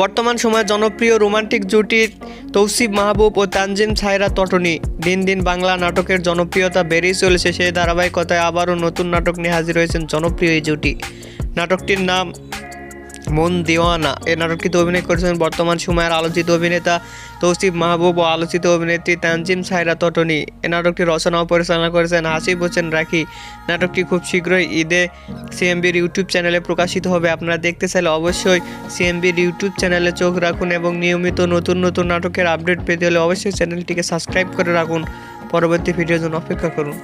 বর্তমান সময়ে জনপ্রিয় রোমান্টিক জুটির তৌসিফ মাহবুব ও তানজিম ছায়রা তটনি। দিন দিন বাংলা নাটকের জনপ্রিয়তা বেড়েই চলেছে। সেই ধারাবাহিকতায় আবারও নতুন নাটক নিয়ে হাজির হয়েছেন জনপ্রিয় এই জুটি। নাটকটির নাম মন দিওয়ানা। এ নাটকটিতে অভিনয় করেছেন বর্তমান সময়ের আলোচিত অভিনেতা তৌসিফ মাহবুব ও আলোচিত অভিনেত্রী তানজিম সাইরা তটনি। এ নাটকটি রচনা ও পরিচালনা করেছেন হাসিব হোসেন রাখি। নাটকটি খুব শীঘ্রই ঈদে সিএমবির ইউটিউব চ্যানেলে প্রকাশিত হবে। আপনারা দেখতে চাইলে অবশ্যই সিএমবির ইউটিউব চ্যানেলে চোখ রাখুন এবং নিয়মিত নতুন নতুন নাটকের আপডেট পেতে হলে অবশ্যই চ্যানেলটিকে সাবস্ক্রাইব করে রাখুন। পরবর্তী ভিডিওর জন্য অপেক্ষা করুন।